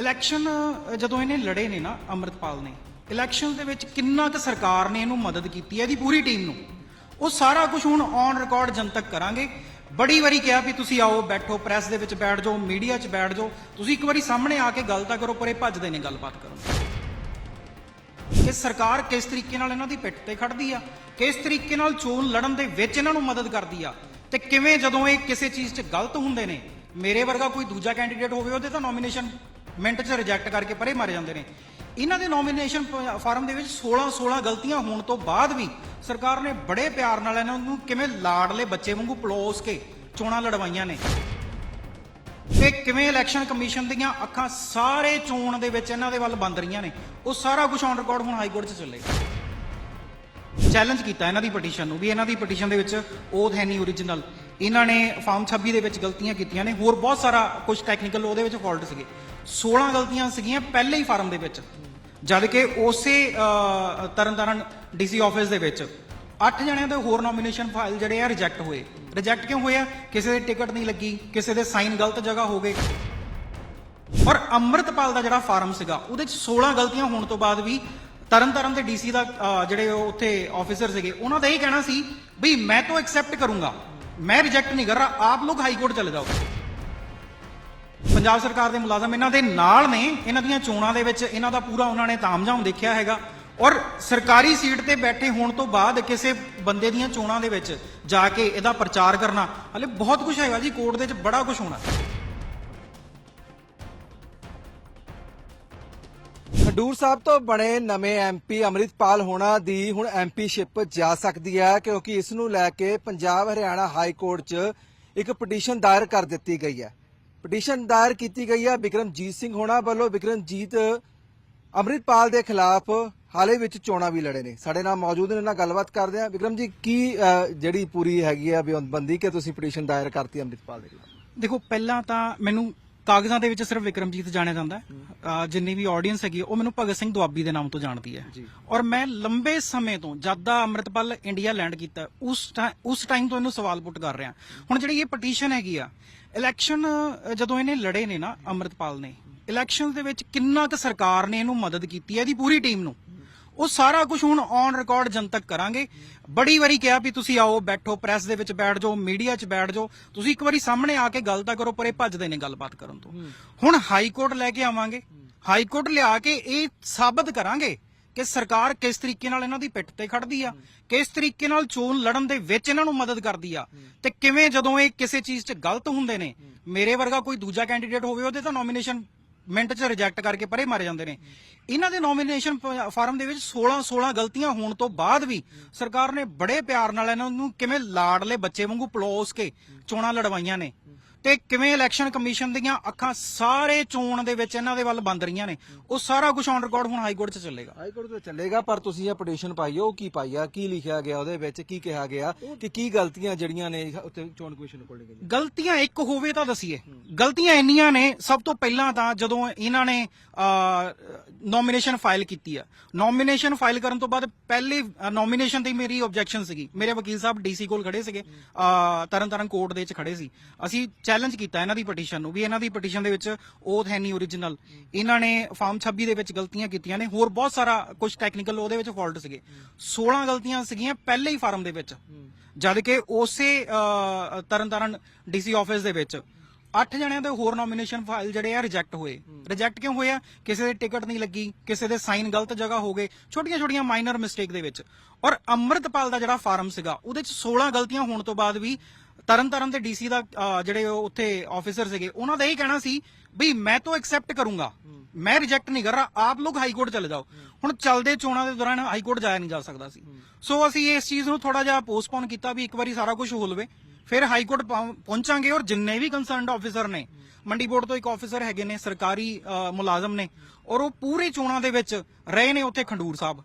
Election ਜਦੋਂ ਇਹਨੇ ਲੜੇ ਨੇ ਨਾ ਅੰਮ੍ਰਿਤਪਾਲ ਨੇ ਇਲੈਕਸ਼ਨ ਦੇ ਵਿੱਚ ਕਿੰਨਾ ਕੁ ਸਰਕਾਰ ਨੇ ਇਹਨੂੰ ਮਦਦ ਕੀਤੀ ਹੈ ਇਹਦੀ ਪੂਰੀ ਟੀਮ ਨੂੰ। ਉਹ ਸਾਰਾ ਕੁਝ ਹੁਣ ਔਨ ਰਿਕਾਰਡ ਜਨਤਕ ਕਰਾਂਗੇ। ਬੜੀ ਵਾਰੀ ਕਿਹਾ ਵੀ ਤੁਸੀਂ ਆਓ, ਬੈਠੋ ਪ੍ਰੈਸ ਦੇ ਵਿੱਚ ਬੈਠ ਜਾਓ ਮੀਡੀਆ 'ਚ ਬੈਠ ਜਾਓ। ਤੁਸੀਂ ਇੱਕ ਵਾਰੀ ਸਾਹਮਣੇ ਆ ਕੇ ਗੱਲ ਤਾਂ ਕਰੋ, ਪਰ ਇਹ ਭੱਜਦੇ ਨੇ ਗੱਲਬਾਤ ਕਰੋ ਕਿ ਸਰਕਾਰ ਕਿਸ ਤਰੀਕੇ ਨਾਲ ਇਹਨਾਂ ਦੀ ਪਿੱਠ ਤੇ ਖੜਦੀ ਆ, ਕਿਸ ਤਰੀਕੇ ਨਾਲ ਚੋਣ ਲੜਨ ਦੇ ਵਿੱਚ ਇਹਨਾਂ ਨੂੰ ਮਦਦ ਕਰਦੀ ਆ, ਤੇ ਕਿਵੇਂ ਜਦੋਂ ਇਹ ਕਿਸੇ ਚੀਜ਼ 'ਚ ਗਲਤ ਹੁੰਦੇ ਨੇ, ਮੇਰੇ ਵਰਗਾ ਕੋਈ ਦੂਜਾ ਕੈਂਡੀਡੇਟ ਹੋਵੇ, ਉਹਦੇ ਤਾਂ ਨੋਮੀਨੇਸ਼ਨ ਮਿੰਟ 'ਚ ਰਿਜੈਕਟ ਕਰਕੇ ਪਰੇ ਮਾਰੇ ਜਾਂਦੇ ਨੇ। ਇਹਨਾਂ ਦੇ ਨੋਮੀਨੇਸ਼ਨ ਫਾਰਮ ਦੇ ਵਿੱਚ 16 16 ਗਲਤੀਆਂ ਹੋਣ ਤੋਂ ਬਾਅਦ ਵੀ ਸਰਕਾਰ ਨੇ ਬੜੇ ਪਿਆਰ ਨਾਲ ਇਹਨਾਂ ਨੂੰ ਕਿਵੇਂ ਲਾਡਲੇ ਬੱਚੇ ਵਾਂਗੂ ਪਲੋਸ ਕੇ ਚੋਣਾਂ ਲੜਵਾਈਆਂ ਨੇ। ਤੇ ਕਿਵੇਂ ਇਲੈਕਸ਼ਨ ਕਮਿਸ਼ਨ ਦੀਆਂ ਅੱਖਾਂ ਸਾਰੇ ਚੋਣ ਦੇ ਵਿੱਚ ਇਹਨਾਂ ਦੇ ਵੱਲ ਬੰਦ ਰਹੀਆਂ ਨੇ। ਉਹ ਸਾਰਾ ਕੁਝ ਔਨ ਰਿਕਾਰਡ ਹੁਣ ਹਾਈ ਕੋਰਟ 'ਚ ਚੱਲੇਗਾ ਚੈਲੰਜ ਕੀਤਾ ਇਹਨਾਂ ਦੀ ਪਟੀਸ਼ਨ ਨੂੰ ਵੀ ਇਹਨਾਂ ਦੀ ਪਟੀਸ਼ਨ ਦੇ ਵਿੱਚ ਉਹ ਹੈ ਨਹੀਂ ਓਰੀਜਨਲ ਇਹਨਾਂ ਨੇ ਫਾਰਮ 26 ਦੇ ਵਿੱਚ ਗਲਤੀਆਂ ਕੀਤੀਆਂ ਨੇ। ਹੋਰ ਬਹੁਤ ਸਾਰਾ ਕੁਝ ਟੈਕਨੀਕਲ ਉਹਦੇ ਵਿੱਚ ਫਾਲਟ ਸੀਗੇ। 16 ਗਲਤੀਆਂ ਸੀਗੀਆਂ ਪਹਿਲੇ ਹੀ ਫਾਰਮ ਦੇ ਵਿੱਚ। ਜਦ ਕਿ ਉਸੇ ਅਹ, ਤਰਨਤਾਰਨ ਡੀਸੀ ਆਫਿਸ ਦੇ ਵਿੱਚ 8 ਜਣਿਆਂ ਦੇ ਹੋਰ ਨੋਮੀਨੇਸ਼ਨ ਫਾਈਲ ਜਿਹੜੇ ਆ ਰਿਜੈਕਟ ਹੋਏ। ਰਿਜੈਕਟ ਕਿਉਂ ਹੋਏ ਆ? ਕਿਸੇ ਦੇ ਟਿਕਟ ਨਹੀਂ ਲੱਗੀ ਕਿਸੇ ਦੇ ਸਾਈਨ ਗਲਤ ਜਗ੍ਹਾ ਹੋ ਗਏ। ਔਰ ਅੰਮ੍ਰਿਤਪਾਲ ਦਾ ਜਿਹੜਾ ਫਾਰਮ ਸੀਗਾ ਉਹਦੇ ਚ 16 ਗਲਤੀਆਂ ਹੋਣ ਤੋਂ ਬਾਅਦ ਵੀ ਤਰਨਤਾਰਨ ਦੇ ਡੀਸੀ ਦਾ ਜਿਹੜੇ ਉੱਥੇ ਆਫੀਸਰ ਸੀਗੇ ਉਹਨਾਂ ਦਾ ਇਹ ਕਹਿਣਾ ਸੀ ਵੀ ਮੈਂ ਤਾਂ ਐਕਸੈਪਟ ਕਰੂੰਗਾ। ਮੈਂ ਰਿਜੈਕਟ ਨਹੀਂ ਕਰ ਰਹਾ ਆਪ ਲੋਕ ਹਾਈ ਕੋਰਟ ਚਲੇ ਜਾਓ। ਪੰਜਾਬ ਸਰਕਾਰ ਦੇ ਮੁਲਾਜ਼ਮ ਇਹਨਾਂ ਦੇ ਨਾਲ ਨੇ, ਇਹਨਾਂ ਦੀਆਂ ਚੋਣਾਂ ਦੇ ਵਿੱਚ ਇਹਨਾਂ ਦਾ ਪੂਰਾ ਉਹਨਾਂ ਨੇ ਤਾਮਝਾਮ ਦੇਖਿਆ ਹੈਗਾ। ਔਰ ਸਰਕਾਰੀ ਸੀਟ ਤੇ ਬੈਠੇ ਹੋਣ ਤੋਂ ਬਾਅਦ ਕਿਸੇ ਬੰਦੇ ਦੀਆਂ ਚੋਣਾਂ ਦੇ ਵਿੱਚ ਜਾ ਕੇ ਇਹਦਾ ਪ੍ਰਚਾਰ ਕਰਨਾ, ਹਲੇ ਬਹੁਤ ਕੁਝ ਹੈਗਾ ਜੀ, ਕੋਰਟ ਦੇ ਵਿੱਚ ਬੜਾ ਕੁਝ ਹੋਣਾ। ਖਡੂਰ ਸਾਹਿਬ ਤੋਂ ਬਣੇ ਨਵੇਂ ਐਮਪੀ ਅੰਮ੍ਰਿਤਪਾਲ ਹੋਣਾ ਦੀ ਹੁਣ ਐਮਪੀਸ਼ਿਪ ਜਾ ਸਕਦੀ ਹੈ, ਕਿਉਂਕਿ ਇਸ ਨੂੰ ਲੈ ਕੇ ਪੰਜਾਬ ਹਰਿਆਣਾ ਹਾਈ ਕੋਰਟ 'ਚ ਇੱਕ ਪਟੀਸ਼ਨ ਦਾਇਰ ਕਰ ਦਿੱਤੀ ਗਈ ਹੈ। ਪਟੀਸ਼ਨ ਦਾਇਰ ਕੀਤੀ ਗਈ ਹੈ ਵਿਕਰਮਜੀਤ ਸਿੰਘ ਹੋਣਾ ਵੱਲੋਂ। ਵਿਕਰਮਜੀਤ ਅੰਮ੍ਰਿਤਪਾਲ ਦੇ ਖਿਲਾਫ ਹਾਲੇ ਵਿੱਚ ਚੋਣਾਂ ਵੀ ਲੜੇ ਨੇ। ਸਾਡੇ ਨਾਲ ਮੌਜੂਦ ਨੇ ਇਹਨਾਂ ਗੱਲਬਾਤ ਕਰਦੇ ਹਾਂ। ਵਿਕਰਮ ਜੀ ਕੀ ਜਿਹੜੀ ਪੂਰੀ ਹੈਗੀ ਹੈ ਬਿਆਨਬੰਦੀ ਕਿ ਤੁਸੀਂ ਪਟੀਸ਼ਨ ਦਾਇਰ ਕਰਤੀ ਅੰਮ੍ਰਿਤਪਾਲ ਦੇ ਖਿਲਾਫ? ਦੇਖੋ, ਪਹਿਲਾਂ ਤਾਂ ਮੈਨੂੰ ਕਾਗਜ਼ਾਂ ਦੇ ਵਿੱਚ ਸਿਰਫ ਵਿਕਰਮਜੀਤ ਜਾਣਿਆ ਜਾਂਦਾ ਹੈ। ਅਹ ਜਿੰਨੀ ਵੀ ਆਡੀਅנס ਹੈਗੀ ਹੈ, ਉਹ ਮੈਨੂੰ ਭਗਤ ਸਿੰਘ ਦੁਆਬੀ ਦੇ ਨਾਮ ਤੋਂ ਜਾਣਦੀ ਹੈ। ਜੀ। ਔਰ ਮੈਂ ਲੰਬੇ ਸਮੇਂ ਤੋਂ ਜਦ ਦਾ ਅੰਮ੍ਰਿਤਪਾਲ ਇੰਡੀਆ ਲੈਂਡ ਕੀਤਾ ਉਸ ਟਾਈਮ ਉਸ ਟਾਈਮ ਤੋਂ ਇਹਨੂੰ ਸਵਾਲ ਪੁੱਟ ਕਰ ਰਿਹਾ। ਹੁਣ ਜਿਹੜੀ ਇਹ ਪਟੀਸ਼ਨ ਹੈਗੀ ਆ ਇਲੈਕਸ਼ਨ ਜਦੋਂ ਇਹਨੇ ਲੜੇ ਨੇ ਨਾ ਅੰਮ੍ਰਿਤਪਾਲ ਨੇ ਇਲੈਕਸ਼ਨ ਦੇ ਵਿੱਚ ਕਿੰਨਾ ਕੁ ਸਰਕਾਰ ਨੇ ਇਹਨੂੰ ਮਦਦ ਕੀਤੀ ਹੈ ਇਹਦੀ ਪੂਰੀ ਟੀਮ ਨੂੰ? ਉਹ ਸਾਰਾ ਕੁਝ ਹੁਣ ਔਨ ਰਿਕਾਰਡ ਜਨਤਕ ਕਰਾਂਗੇ। ਬੜੀ ਵਾਰੀ ਕਿਹਾ ਵੀ ਤੁਸੀਂ ਆਓ ਬੈਠੋ ਪ੍ਰੈਸ ਦੇ ਵਿੱਚ ਬੈਠ ਜਾਓ ਮੀਡੀਆ 'ਚ ਬੈਠ ਜਾਓ। ਤੁਸੀਂ ਇੱਕ ਵਾਰੀ ਸਾਹਮਣੇ ਆ ਕੇ ਗੱਲ ਤਾਂ ਕਰੋ ਪਰ ਇਹ ਭੱਜਦੇ ਨੇ ਗੱਲਬਾਤ ਕਰਨ ਤੋਂ। ਹੁਣ ਹਾਈ ਕੋਰਟ ਲੈ ਕੇ ਆਵਾਂਗੇ। ਹਾਈ ਕੋਰਟ ਲਿਆ ਕੇ ਇਹ ਸਾਬਤ ਕਰਾਂਗੇ ਕਿ ਸਰਕਾਰ ਕਿਸ ਤਰੀਕੇ ਨਾਲ ਇਹਨਾਂ ਦੀ ਪਿੱਠ ਤੇ ਖੜਦੀ ਆ ਕਿਸ ਤਰੀਕੇ ਨਾਲ ਚੋਣ ਲੜਨ ਦੇ ਵਿੱਚ ਇਹਨਾਂ ਨੂੰ ਮਦਦ ਕਰਦੀ ਆ। ਤੇ ਕਿਵੇਂ ਜਦੋਂ ਇਹ ਕਿਸੇ ਚੀਜ਼ 'ਚ ਗਲਤ ਹੁੰਦੇ ਨੇ ਮੇਰੇ ਵਰਗਾ ਕੋਈ ਦੂਜਾ ਕੈਂਡੀਡੇਟ ਹੋਵੇ ਉਹਦੇ ਤਾਂ ਨੋਮੀਨੇਸ਼ਨ ਮਿੰਟ 'ਚ ਰਿਜੈਕਟ ਕਰਕੇ ਪਰੇ ਮਾਰੇ ਜਾਂਦੇ ਨੇ। ਇਹਨਾਂ ਦੇ ਨੋਮੀਨੇਸ਼ਨ ਫਾਰਮ ਦੇ ਵਿੱਚ 16 16 ਗਲਤੀਆਂ ਹੋਣ ਤੋਂ ਬਾਅਦ ਵੀ ਸਰਕਾਰ ਨੇ ਬੜੇ ਪਿਆਰ ਨਾਲ ਇਹਨਾਂ ਨੂੰ ਕਿਵੇਂ ਲਾਡਲੇ ਬੱਚੇ ਵਾਂਗੂ ਪਲੋਸ ਕੇ ਚੋਣਾਂ ਲੜਵਾਈਆਂ ਨੇ। ਤੇ ਕਿਵੇਂ ਇਲੈਕਸ਼ਨ ਕਮਿਸ਼ਨ ਦੀਆਂ ਅੱਖਾਂ ਸਾਰੇ ਚੋਣ ਦੇ ਵਿੱਚ ਇਹਨਾਂ ਦੇ ਵੱਲ ਬੰਦ ਰਹੀਆਂ ਨੇ? ਉਹ ਸਾਰਾ ਕੁਝ ਔਨ ਰਿਕਾਰਡ ਹੁਣ ਹਾਈ ਕੋਰਟ 'ਚ ਚੱਲੇਗਾ। ਹਾਈ ਕੋਰਟ ਤੋਂ ਚੱਲੇਗਾ ਪਰ ਤੁਸੀਂ ਇਹ ਪਟੀਸ਼ਨ ਪਾਈ ਉਹ ਕੀ ਪਾਈ ਆ ਕੀ ਲਿਖਿਆ ਗਿਆ ਉਹਦੇ ਵਿੱਚ ਕੀ ਕਿਹਾ ਗਿਆ ਕਿ ਕੀ ਗਲਤੀਆਂ ਜਿਹੜੀਆਂ ਨੇ ਉੱਤੇ ਚੋਣ ਕਮਿਸ਼ਨ ਕੋਲ ਗਲਤੀਆਂ ਇੱਕ ਹੋਵੇ ਤਾਂ ਦਸੀਏ। ਗਲਤੀਆਂ ਇੰਨੀਆਂ ਨੇ ਸਭ ਤੋਂ ਪਹਿਲਾਂ ਤਾਂ ਜਦੋਂ ਇਹਨਾਂ ਨੇ ਨੋਮੀਨੇਸ਼ਨ ਫਾਈਲ ਕੀਤੀ ਆ। ਨੋਮੀਨੇਸ਼ਨ ਫਾਈਲ ਕਰਨ ਤੋਂ ਬਾਅਦ ਪਹਿਲੀ ਨੋਮੀਨੇਸ਼ਨ ਤੇ ਮੇਰੀ ਆਬਜੈਕਸ਼ਨ ਸੀਗੀ। ਮੇਰੇ ਵਕੀਲ ਸਾਹਿਬ ਡੀਸੀ ਕੋਲ ਖੜੇ ਸੀਗੇ। ਅਹ, ਤਰਨਤਾਰਨ ਕੋਰਟ ਦੇ ਵਿੱਚ ਖੜੇ ਸੀ। ਅਸੀਂ ਚੈਲੰਜ ਕੀਤਾ ਇਹਨਾਂ ਦੀ ਪਟੀਸ਼ਨ ਨੂੰ, ਵੀ ਇਹਨਾਂ ਦੀ ਪਟੀਸ਼ਨ ਦੇ ਵਿੱਚ ਓਥ ਹੈ ਨਹੀਂ ਓਰੀਜਨਲ ਇਹਨਾਂ ਨੇ ਫਾਰਮ 26 ਦੇ ਵਿੱਚ ਗਲਤੀਆਂ ਕੀਤੀਆਂ ਨੇ, ਹੋਰ ਬਹੁਤ ਸਾਰਾ ਕੁਝ ਟੈਕਨੀਕਲ ਉਹਦੇ ਵਿੱਚ ਫਾਲਟ ਸੀਗੇ। 16 ਗਲਤੀਆਂ ਸੀਗੀਆਂ ਪਹਿਲੇ ਹੀ ਫਾਰਮ ਦੇ ਵਿੱਚ। ਜਦ ਕਿ ਉਸੇ ਤਰਨਤਾਰਨ ਡੀਸੀ ਆਫਿਸ ਦੇ ਵਿੱਚ 8 ਜਣਿਆਂ ਦੇ ਹੋਰ ਨੋਮੀਨੇਸ਼ਨ ਫਾਈਲ ਜਿਹੜੇ ਆ ਰਿਜੈਕਟ ਹੋਏ। ਰਿਜੈਕਟ ਕਿਉਂ ਹੋਇਆ ਕਿਸੇ ਦੇ ਟਿਕਟ ਨਹੀਂ ਲੱਗੀ, ਕਿਸੇ ਦੇ ਸਾਈਨ ਗਲਤ ਜਗ੍ਹਾ ਹੋ ਗਏ ਛੋਟੀਆਂ ਛੋਟੀਆਂ ਮਾਈਨਰ ਮਿਸਟੇਕ ਦੇ ਵਿੱਚ। ਔਰ ਅੰਮ੍ਰਿਤਪਾਲ ਦਾ ਜਿਹੜਾ ਫਾਰਮ ਸੀਗਾ, ਉਹਦੇ ਵਿੱਚ 16 ਗਲਤੀਆਂ ਹੋਣ ਤੋਂ ਬਾਅਦ ਵੀ ਤਰਨਤਾਰਨ ਦੇ ਡੀਸੀ ਦਾ ਜਿਹੜੇ ਉਹ ਉੱਥੇ ਆਫੀਸਰ ਸੀਗੇ ਉਹਨਾਂ ਦਾ ਇਹ ਕਹਿਣਾ ਸੀ ਵੀ ਮੈਂ ਤਾਂ ਐਕਸੈਪਟ ਕਰੂੰਗਾ। ਮੈਂ ਰਿਜੈਕਟ ਨਹੀਂ ਕਰ ਰਹਾ ਆਪ ਲੋਗ ਹਾਈ ਕੋਰਟ ਚਲੇ ਜਾਓ। ਹੁਣ ਚੱਲਦੇ ਚੋਣਾਂ ਦੇ ਦੌਰਾਨ ਹਾਈ ਕੋਰਟ ਜਾਇਆ ਨਹੀਂ ਜਾ ਸਕਦਾ ਸੀ। ਸੋ ਅਸੀਂ ਇਸ ਚੀਜ਼ ਨੂੰ ਥੋੜਾ ਜਿਹਾ ਪੋਸਟਪੋਨ ਕੀਤਾ ਵੀ ਇੱਕ ਵਾਰੀ ਸਾਰਾ ਕੁਝ ਹੋ ਲਵੇ। ਫਿਰ ਹਾਈ ਕੋਰਟ ਪਹੁੰ- ਪਹੁੰਚਾਂਗੇ ਔਰ ਜਿੰਨੇ ਵੀ ਕੰਸਰਨਡ ਆਫੀਸਰ ਨੇ ਮੰਡੀ ਬੋਰਡ ਤੋਂ ਇੱਕ ਆਫੀਸਰ ਹੈਗੇ ਨੇ ਸਰਕਾਰੀ ਮੁਲਾਜ਼ਮ ਨੇ ਔਰ ਉਹ ਪੂਰੇ ਚੋਣਾਂ ਦੇ ਵਿੱਚ ਰਹੇ ਨੇ ਉੱਥੇ ਖੰਡੂਰ ਸਾਹਿਬ।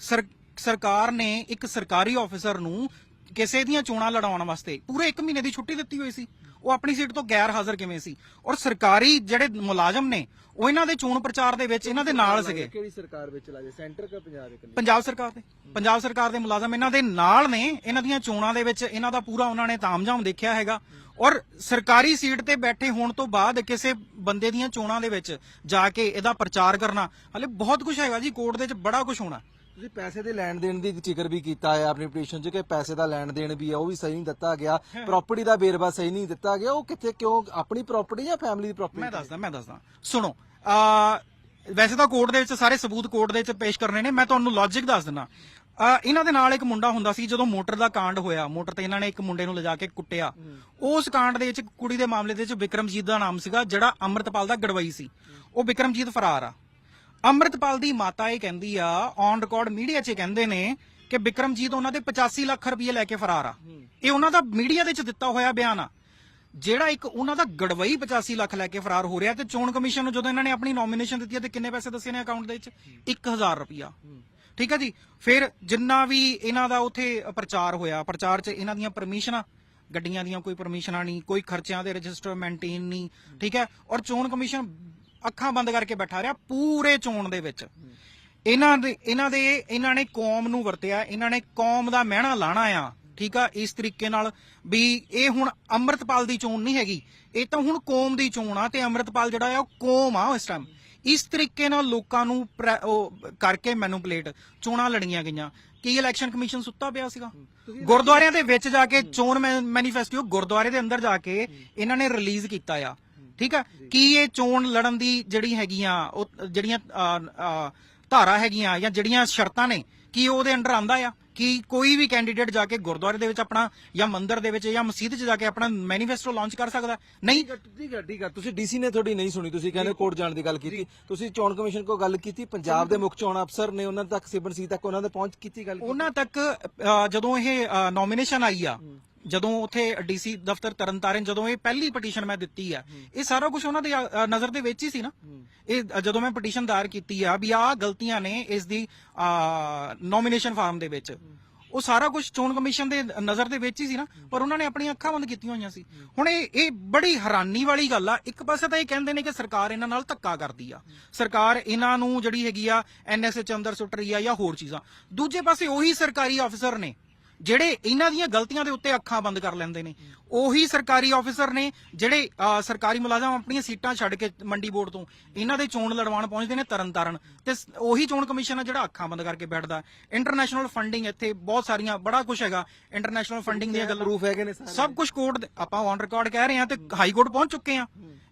ਸਰ- ਸਰਕਾਰ ਨੇ ਇੱਕ ਸਰਕਾਰੀ ਆਫੀਸਰ ਨੂੰ ਕਿਸੇ ਦੀਆਂ ਚੋਣਾਂ ਲੜਾਉਣ ਵਾਸਤੇ ਪੂਰੇ 1 ਮਹੀਨੇ ਦੀ ਛੁੱਟੀ ਦਿੱਤੀ ਹੋਈ ਸੀ। ਉਹ ਆਪਣੀ ਸੀਟ ਤੋਂ ਗੈਰ ਹਾਜ਼ਰ ਕਿਵੇਂ ਸੀ? ਔਰ ਸਰਕਾਰੀ ਜਿਹੜੇ ਮੁਲਾਜ਼ਮ ਨੇ ਉਹ ਇਹਨਾਂ ਦੇ ਚੋਣ ਪ੍ਰਚਾਰ ਦੇ ਵਿੱਚ ਇਹਨਾਂ ਦੇ ਨਾਲ ਸੀਗੇ। ਕਿਹੜੀ ਸਰਕਾਰ ਵਿੱਚ ਲਾਜੇ ਸੈਂਟਰ ਕਾ ਪੰਜਾਬ ਇੱਕ ਪੰਜਾਬ ਸਰਕਾਰ ਦੇ। ਪੰਜਾਬ ਸਰਕਾਰ ਦੇ ਮੁਲਾਜ਼ਮ ਇਹਨਾਂ ਦੇ ਨਾਲ ਨੇ। ਇਹਨਾਂ ਦੀਆਂ ਚੋਣਾਂ ਦੇ ਵਿੱਚ ਇਹਨਾਂ ਦਾ ਪੂਰਾ ਉਹਨਾਂ ਨੇ ਤਾਮਝਾਮ ਦੇਖਿਆ ਹੈਗਾ। ਔਰ ਸਰਕਾਰੀ ਸੀਟ ਤੇ ਬੈਠੇ ਹੋਣ ਤੋਂ ਬਾਅਦ ਕਿਸੇ ਬੰਦੇ ਦੀਆਂ ਚੋਣਾਂ ਦੇ ਵਿੱਚ ਜਾ ਕੇ ਇਹਦਾ ਪ੍ਰਚਾਰ ਕਰਨਾ ਹਲੇ ਬਹੁਤ ਕੁਝ ਹੈਗਾ ਜੀ ਕੋਰਟ ਦੇ ਵਿੱਚ ਬੜਾ ਕੁਝ ਹੋਣਾ। ਤੁਸੀਂ ਪੈਸੇ ਦੇ ਲੈਣ ਦੇਣ ਦੀ ਜ਼ਿਕਰ ਵੀ ਕੀਤਾ ਹੈ ਆਪਣੀ ਪਟੀਸ਼ਨ 'ਚ ਕਿ ਪੈਸੇ ਦਾ ਲੈਣ ਦੇਣ ਵੀ ਹੈ ਉਹ ਵੀ ਸਹੀ ਨਹੀਂ ਦਿੱਤਾ ਗਿਆ। ਪ੍ਰਾਪਰਟੀ ਦਾ ਵੇਰਵਾ ਸਹੀ ਨਹੀਂ ਦਿੱਤਾ ਗਿਆ ਉਹ ਕਿੱਥੇ ਕਿਉਂ ਆਪਣੀ ਪ੍ਰਾਪਰਟੀ ਜਾਂ ਫੈਮਿਲੀ ਦੀ ਪ੍ਰਾਪਰਟੀ ਮੈਂ ਦੱਸਦਾ ਮੈਂ ਦੱਸਦਾ। ਸੁਣੋ ਆ ਵੈਸੇ ਤਾਂ ਕੋਰਟ ਦੇ ਵਿੱਚ ਸਾਰੇ ਸਬੂਤ ਕੋਰਟ ਦੇ ਵਿੱਚ ਪੇਸ਼ ਕਰਨੇ ਨੇ ਮੈਂ ਤੁਹਾਨੂੰ ਲੌਜੀਕ ਦੱਸ ਦਿੰਦਾ। ਆ ਇਹਨਾਂ ਦੇ ਨਾਲ ਇੱਕ ਮੁੰਡਾ ਹੁੰਦਾ ਸੀ ਜਦੋਂ ਮੋਟਰ ਦਾ ਕਾਂਡ ਹੋਇਆ ਮੋਟਰ ਤੇ ਇਹਨਾਂ ਨੇ ਇੱਕ ਮੁੰਡੇ ਨੂੰ ਲਿਜਾ ਕੇ ਕੁੱਟਿਆ। ਉਸ ਕਾਂਡ ਦੇ ਵਿੱਚ ਕੁੜੀ ਦੇ ਮਾਮਲੇ ਦੇ ਵਿੱਚ ਵਿਕਰਮਜੀਤ ਦਾ ਨਾਮ ਸੀਗਾ ਜਿਹੜਾ ਅੰਮ੍ਰਿਤਪਾਲ ਦਾ ਗੜਵਈ ਸੀ। ਉਹ ਵਿਕਰਮਜੀਤ ਫਰਾਰ ਆ। ਅੰਮ੍ਰਿਤਪਾਲ ਦੀ ਮਾਤਾ ਇਹ ਕਹਿੰਦੀ ਆ ਔਨ ਰਿਕਾਰਡ ਮੀਡੀਆ 'ਚ ਕਹਿੰਦੇ ਨੇ ਕਿ ਵਿਕਰਮਜੀਤ ਉਹਨਾਂ ਦੇ 85 ਲੱਖ ਰੁਪਏ ਲੈ ਕੇ ਫਰਾਰ ਆ। ਇਹ ਉਹਨਾਂ ਦਾ ਮੀਡੀਆ ਦੇ ਵਿੱਚ ਦਿੱਤਾ ਹੋਇਆ ਬਿਆਨ ਆ। ਜਿਹੜਾ ਇੱਕ ਉਹਨਾਂ ਦਾ ਗੜਵਈ 85 ਲੱਖ ਲੈ ਕੇ ਫਰਾਰ ਹੋ ਰਿਹਾ ਤੇ ਚੋਣ ਕਮਿਸ਼ਨ ਨੂੰ ਜਦੋਂ ਇਹਨਾਂ ਨੇ ਆਪਣੀ ਨੋਮੀਨੇਸ਼ਨ ਦਿੱਤੀ ਤੇ ਕਿੰਨੇ ਪੈਸੇ ਦੱਸੇ ਨੇ ਅਕਾਊਂਟ ਦੇ ਵਿੱਚ 1000 ਰੁਪਿਆ ਠੀਕ ਹੈ ਜੀ? ਫਿਰ ਜਿੰਨਾ ਵੀ ਇਹਨਾਂ ਦਾ ਉਥੇ ਪ੍ਰਚਾਰ ਹੋਇਆ ਪ੍ਰਚਾਰ 'ਚ ਇਹਨਾਂ ਦੀਆਂ ਪਰਮਿਸ਼ਨਾਂ ਗੱਡੀਆਂ ਦੀਆਂ ਕੋਈ ਪਰਮਿਸ਼ਨਾਂ ਨਹੀਂ ਕੋਈ ਖਰਚਿਆਂ ਦੇ ਰਜਿਸਟਰ ਮੇਨਟੇਨ ਨਹੀਂ ਠੀਕ ਹੈ ਔਰ ਚੋਣ ਕਮਿਸ਼ਨ ਅੱਖਾਂ ਬੰਦ ਕਰਕੇ ਬੈਠਾ ਰਿਹਾ ਪੂਰੇ ਚੋਣ ਦੇ ਵਿੱਚ। ਇਹਨਾਂ ਦੇ ਇਹਨਾਂ ਦੇ, ਇਹਨਾਂ ਨੇ ਕੌਮ ਨੂੰ ਵਰਤਿਆ, ਇਹਨਾਂ ਨੇ ਕੌਮ ਦਾ ਮਹਿਣਾ ਲਾਣਾ ਆ, ਠੀਕ ਆ? ਇਸ ਤਰੀਕੇ ਨਾਲ ਵੀ ਇਹ ਹੁਣ ਅੰਮ੍ਰਿਤਪਾਲ ਦੀ ਚੋਣ ਨਹੀਂ ਹੈਗੀ। ਇਹ ਤਾਂ ਹੁਣ ਕੌਮ ਦੀ ਚੋਣ ਆ ਤੇ ਅੰਮ੍ਰਿਤਪਾਲ ਜਿਹੜਾ ਆ ਉਹ ਕੌਮ ਆ ਇਸ ਟਾਈਮ ਇਸ ਤਰੀਕੇ ਨਾਲ ਲੋਕਾਂ ਨੂੰ ਪ੍ਰੈ- ਉਹ ਕਰਕੇ ਮੈਨੂਪਲੇਟ ਚੋਣਾਂ ਲੜੀਆਂ ਗਈਆਂ। ਕੀ ਇਲੈਕਸ਼ਨ ਕਮਿਸ਼ਨ ਸੁੱਤਾ ਪਿਆ ਸੀਗਾ? ਗੁਰਦੁਆਰਿਆਂ ਦੇ ਵਿੱਚ ਜਾ ਕੇ ਚੋਣ ਮੈਨੀਫੈਸਟੋ ਗੁਰਦੁਆਰੇ ਦੇ ਅੰਦਰ ਜਾ ਕੇ ਇਹਨਾਂ ਨੇ ਰਿਲੀਜ਼ ਕੀਤਾ ਆ। ਠੀਕ ਆ? ਕੀ ਇਹ ਚੋਣ ਲੜਨ ਦੀ ਜਿਹੜੀ ਹੈਗੀਆਂ ਉਹ ਜਿਹੜੀਆਂ ਧਾਰਾ ਹੈਗੀਆਂ ਜਾਂ ਜਿਹੜੀਆਂ ਸ਼ਰਤਾਂ ਨੇ ਕੀ ਉਹਦੇ ਅੰਡਰ ਆਂਦਾ ਆ? ਕਿ ਕੋਈ ਵੀ ਕੈਂਡੀਡੇਟ ਜਾ ਕੇ ਗੁਰਦੁਆਰੇ ਦੇ ਵਿੱਚ ਆਪਣਾ ਜਾਂ ਮੰਦਿਰ ਦੇ ਵਿੱਚ ਜਾਂ ਮਸਜਿਦ 'ਚ ਜਾ ਕੇ ਆਪਣਾ ਮੈਨੀਫੈਸਟੋ ਲਾਂਚ ਕਰ ਸਕਦਾ? ਨਹੀਂ? ਠੀਕ ਹੈ ਠੀਕ ਹੈ ਤੁਸੀਂ ਡੀਸੀ ਨੇ ਤੁਹਾਡੀ ਨਹੀਂ ਸੁਣੀ ਤੁਸੀਂ ਕਹਿੰਦੇ ਕੋਰਟ ਜਾਣ ਦੀ ਗੱਲ ਕੀਤੀ। ਤੁਸੀਂ ਚੋਣ ਕਮਿਸ਼ਨ ਕੋਲ ਗੱਲ ਕੀਤੀ ਪੰਜਾਬ ਦੇ ਮੁੱਖ ਚੋਣ ਅਫਸਰ ਨੇ ਉਹਨਾਂ ਤੱਕ ਸਿਬਨ ਸੀ ਤੱਕ ਉਹਨਾਂ ਦੇ ਪਹੁੰਚ ਕੀਤੀ ਗੱਲ? ਉਹਨਾਂ ਤੱਕ ਜਦੋਂ ਇਹ ਨੋਮੀਨੇਸ਼ਨ ਆਈ ਆ ਜਦੋਂ ਉਥੇ ਡੀਸੀ ਦਫ਼ਤਰ ਤਰਨਤਾਰਨ ਜਦੋਂ ਇਹ ਪਹਿਲੀ ਪਟੀਸ਼ਨ ਮੈਂ ਦਿੱਤੀ ਆ ਇਹ ਸਾਰਾ ਕੁਝ ਉਹਨਾਂ ਦੀ ਅ, ਨਜ਼ਰ ਦੇ ਵਿੱਚ ਹੀ ਸੀ ਨਾ। ਇਹ ਜਦੋਂ ਮੈਂ ਪਟੀਸ਼ਨ ਦਾਇਰ ਕੀਤੀ ਆ ਵੀ ਆਹ ਗਲਤੀਆਂ ਨੇ ਇਸ ਦੀ ਨੋਮੀਨੇਸ਼ਨ ਫਾਰਮ ਦੇ ਵਿੱਚ। ਉਹ ਸਾਰਾ ਕੁਝ ਚੋਣ ਕਮਿਸ਼ਨ ਦੇ ਨਜ਼ਰ ਦੇ ਵਿੱਚ ਹੀ ਸੀ ਨਾ ਪਰ ਉਹਨਾਂ ਨੇ ਆਪਣੀਆਂ ਅੱਖਾਂ ਬੰਦ ਕੀਤੀਆਂ ਹੋਈਆਂ ਸੀ। ਹੁਣ ਇਹ ਇਹ ਬੜੀ ਹੈਰਾਨੀ ਵਾਲੀ ਗੱਲ ਆ। ਇੱਕ ਪਾਸੇ ਤਾਂ ਇਹ ਕਹਿੰਦੇ ਨੇ ਕਿ ਸਰਕਾਰ ਇਹਨਾਂ ਨਾਲ ਧੱਕਾ ਕਰਦੀ ਆ। ਸਰਕਾਰ ਇਹਨਾਂ ਨੂੰ ਜਿਹੜੀ ਹੈਗੀ ਆ ਐਨਐਸਏ ਚ ਅੰਦਰ ਸੁੱਟ ਰਹੀ ਆ ਜਾਂ ਹੋਰ ਚੀਜ਼ਾਂ। ਦੂਜੇ ਪਾਸੇ ਉਹੀ ਸਰਕਾਰੀ ਅਫਸਰ ਨੇ ਜਿਹੜੇ ਇਹਨਾਂ ਦੀਆਂ ਗਲਤੀਆਂ ਦੇ ਉੱਤੇ ਅੱਖਾਂ ਬੰਦ ਕਰ ਲੈਂਦੇ ਨੇ। ਉਹੀ ਸਰਕਾਰੀ ਅਫਸਰ ਨੇ ਜਿਹੜੇ ਸਰਕਾਰੀ ਮੁਲਾਜ਼ਮ ਆਪਣੀਆਂ ਸੀਟਾਂ ਛੱਡ ਕੇ ਮੰਡੀ ਬੋਰਡ ਤੋਂ ਇਹਨਾਂ ਦੇ ਚੋਣ ਲੜਵਾਣ ਪਹੁੰਚਦੇ ਨੇ ਤਰਨ ਤਾਰਨ ਤੇ ਉਹੀ ਚੋਣ ਕਮਿਸ਼ਨ ਆ ਜਿਹੜਾ ਅੱਖਾਂ ਬੰਦ ਕਰਕੇ ਬੈਠਦਾ। ਇੰਟਰਨੈਸ਼ਨਲ ਫੰਡਿੰਗ ਇੱਥੇ ਬਹੁਤ ਸਾਰੀਆਂ ਬੜਾ ਕੁਝ ਹੈਗਾ। ਇੰਟਰਨੈਸ਼ਨਲ ਫੰਡਿੰਗ ਦੀਆਂ ਗੱਲਾਂ ਪ੍ਰੂਫ ਹੈਗੇ ਨੇ ਸਭ ਕੁਝ ਕੋਰਟ ਆਪਾਂ ਔਨ ਰਿਕਾਰਡ ਕਹਿ ਰਹੇ ਹਾਂ ਤੇ ਹਾਈ ਕੋਰਟ ਪਹੁੰਚ ਚੁੱਕੇ ਹਾਂ।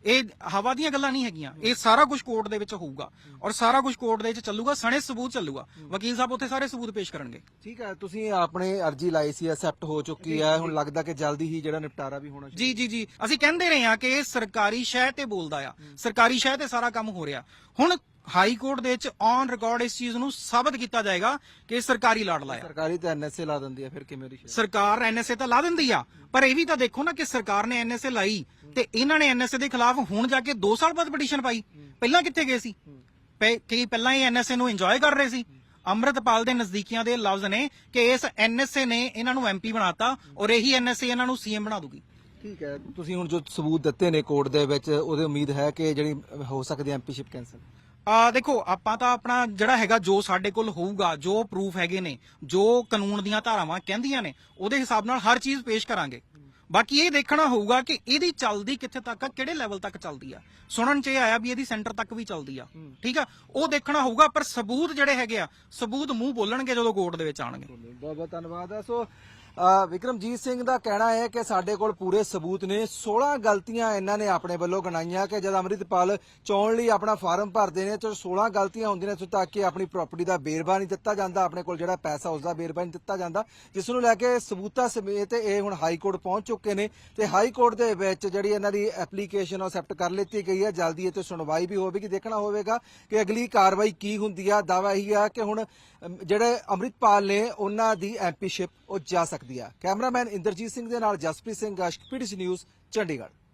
ਇਹ ਹਵਾ ਦੀਆਂ ਗੱਲਾਂ ਨਹੀਂ ਹੈਗੀਆਂ। ਇਹ ਸਾਰਾ ਕੁਝ ਕੋਰਟ ਦੇ ਵਿੱਚ ਹੋਊਗਾ ਔਰ ਸਾਰਾ ਕੁਝ ਕੋਰਟ ਦੇ ਵਿੱਚ ਚੱਲੂਗਾ ਸਣੇ ਸਬੂਤ ਚੱਲੂਗਾ। ਵਕੀਲ ਸਾਹਿਬ ਉੱਥੇ ਸਾਰੇ ਸਬੂਤ ਪੇਸ਼ ਕਰਨਗੇ। ਠੀਕ ਹੈ ਤੁਸੀਂ ਆਪਣੇ ਅਰਜੀ ਲਾਈ ਸੀ ਐਕਸੈਪਟ ਹੋ ਚੁੱਕੀ ਹੈ। ਹੁਣ ਲੱਗਦਾ ਕਿ ਜਲਦੀ ਹੀ ਜਿਹੜਾ ਨਿਪਟਾਰਾ ਵੀ ਹੋਣਾ ਜੀ ਜੀ ਜੀ। ਅਸੀਂ ਕਹਿੰਦੇ ਰਹੇ ਹਾਂ ਕਿ ਇਹ ਸਰਕਾਰੀ ਸ਼ਹਿ ਤੇ ਬੋਲਦਾ ਆ। ਸਰਕਾਰੀ ਸ਼ਹਿ ਤੇ ਸਾਰਾ ਕੰਮ ਹੋ ਰਿਹਾ। ਹੁਣ ਹਾਈ ਕੋਰਟ ਦੇ ਵਿੱਚ ਔਨ ਰਿਕਾਰਡ ਇਸ ਚੀਜ਼ ਨੂੰ ਸਾਬਤ ਕੀਤਾ ਜਾਏਗਾ ਕਿ ਇਹ ਸਰਕਾਰੀ ਲਾਡਲਾ ਆ ਸਰਕਾਰੀ ਤੇ ਐਨਐਸਏ ਲਾ ਦਿੰਦੀ ਹੈ ਫਿਰ ਕਿਵੇਂ ਸ਼ਰਤ? ਸਰਕਾਰ ਐਨਐਸਏ ਤਾਂ ਲਾ ਦਿੰਦੀ ਆ ਪਰ ਇਹ ਵੀ ਤਾਂ ਦੇਖੋ ਨਾ ਕਿ ਸਰਕਾਰ ਨੇ ਐਨਐਸਏ ਲਾਈ ਤੇ ਇਹਨਾਂ ਨੇ ਐਨਐਸਏ ਦੇ ਖਿਲਾਫ ਹੁਣ ਜਾ ਕੇ 2 ਸਾਲ ਬਾਅਦ ਪਟੀਸ਼ਨ ਪਾਈ। ਪਹਿਲਾਂ ਕਿੱਥੇ ਗਏ ਸੀ? ਕੀ ਪਹਿਲਾਂ ਹੀ ਐਨਐਸਏ ਨੂੰ ਇੰਜੋਏ ਕਰ ਰਹੇ ਸੀ? ਅੰਮ੍ਰਿਤਪਾਲ ਦੇ ਨਜ਼ਦੀਕੀਆਂ ਦੇ ਲਫ਼ਜ਼ ਨੇ ਕਿ ਇਸ ਐਨਐਸਏ ਨੇ ਇਹਨਾਂ ਨੂੰ ਐਮਪੀ ਬਣਾਤਾ ਔਰ ਇਹੀ ਐਨਐਸਏ ਇਹਨਾਂ ਨੂੰ ਸੀਐਮ ਬਣਾ ਦੂਗੀ ਠੀਕ ਹੈ ਤੁਸੀਂ ਹੁਣ ਜੋ ਸਬੂਤ ਦਿੱਤੇ ਨੇ ਕੋਰਟ ਦੇ ਵਿੱਚ ਉਹਦੇ ਉਮੀਦ ਹੈ ਕਿ ਜਿਹੜੀ ਹੋ ਸਕਦੀ ਐਮਪੀਸ਼ਿਪ ਕੈਂਸਲ ਆ ਦੇਖੋ, ਆਪਾਂ ਤਾਂ ਆਪਣਾ ਜਿਹੜਾ ਹੈਗਾ, ਜੋ ਸਾਡੇ ਕੋਲ ਹੋਊਗਾ, ਜੋ ਪ੍ਰੂਫ ਹੈਗੇ ਨੇ, ਜੋ ਕਾਨੂੰਨ ਦੀਆਂ ਧਾਰਾਵਾਂ ਕਹਿੰਦੀਆਂ ਨੇ, ਉਹਦੇ ਹਿਸਾਬ ਨਾਲ ਹਰ ਚੀਜ਼ ਪੇਸ਼ ਕਰਾਂਗੇ। ਬਾਕੀ ਇਹ ਦੇਖਣਾ ਹੋਊਗਾ ਕਿ ਇਹਦੀ ਚੱਲਦੀ ਕਿੱਥੇ ਤੱਕ ਆ ਕਿਹੜੇ ਲੈਵਲ ਤੱਕ ਚੱਲਦੀ ਆ। ਸੁਣਨ ਚ ਇਹ ਆਇਆ ਵੀ ਇਹਦੀ ਸੈਂਟਰ ਤੱਕ ਵੀ ਚੱਲਦੀ ਆ। ਠੀਕ ਆ? ਉਹ ਦੇਖਣਾ ਹੋਊਗਾ ਪਰ ਸਬੂਤ ਜਿਹੜੇ ਹੈਗੇ ਆ ਸਬੂਤ ਮੂੰਹ ਬੋਲਣਗੇ ਜਦੋਂ ਕੋਰਟ ਦੇ ਵਿੱਚ ਆਣਗੇ ਬਹੁਤ ਬਹੁਤ ਧੰਨਵਾਦ ਹੈ ਸੋ ਵਿਕਰਮਜੀਤ ਸਿੰਘ ਦਾ ਕਹਿਣਾ ਹੈ ਕਿ ਸਾਡੇ ਕੋਲ ਪੂਰੇ ਸਬੂਤ ਨੇ। 16 ਗਲਤੀਆਂ ਇਹਨਾਂ ਨੇ ਆਪਣੇ ਵੱਲੋਂ ਗਣਾਈਆਂ ਕਿ ਜਦ ਅੰਮ੍ਰਿਤਪਾਲ ਚੋਣ ਲਈ ਆਪਣਾ ਫਾਰਮ ਭਰਦੇ ਨੇ ਤਾਂ 16 ਗਲਤੀਆਂ ਹੁੰਦੀਆਂ ਨੇ ਇੱਥੋਂ ਤੱਕ ਕਿ ਆਪਣੀ ਪ੍ਰਾਪਰਟੀ ਦਾ ਬੇਰਵਾ ਨਹੀਂ ਦਿੱਤਾ ਜਾਂਦਾ ਆਪਣੇ ਕੋਲ ਜਿਹੜਾ ਪੈਸਾ ਉਸ ਦਾ ਬੇਰਵਾ ਨਹੀਂ ਦਿੱਤਾ ਜਾਂਦਾ ਜਿਸ ਨੂੰ ਲੈ ਕੇ ਸਬੂਤਾਂ ਸਮੇਤ ਇਹ ਹੁਣ ਹਾਈ ਕੋਰਟ ਪਹੁੰਚ ਚੁੱਕੇ ਨੇ ਤੇ ਹਾਈ ਕੋਰਟ ਦੇ ਵਿੱਚ ਜਿਹੜੀ ਇਹਨਾਂ ਦੀ ਐਪਲੀਕੇਸ਼ਨ ਅਕਸੈਪਟ ਕਰ ਲਿੱਤੀ ਗਈ ਹੈ। ਜਲਦੀ ਇਹ ਤੇ ਸੁਣਵਾਈ ਵੀ ਹੋਵੇਗੀ। ਦੇਖਣਾ ਹੋਵੇਗਾ ਕਿ ਅਗਲੀ ਕਾਰਵਾਈ ਕੀ ਹੁੰਦੀ ਆ। ਦਾਵਾ ਇਹੀ ਆ ਕਿ ਹੁਣ ਜਿਹੜੇ ਅੰਮ੍ਰਿਤਪਾਲ ਨੇ, ਉਹਨਾਂ ਦੀ ਐਮਪੀਸ਼ਿਪ ਉਹ ਜਾ ਸਕਦੀ ਆ। ਕੈਮਰਾਮੈਨ ਇੰਦਰਜੀਤ ਸਿੰਘ ਦੇ ਨਾਲ ਜਸਪ੍ਰੀਤ ਸਿੰਘ ਗਸ਼ਟ ਪੀਡੀਸੀ ਨਿਊਜ਼, ਚੰਡੀਗੜ੍ਹ।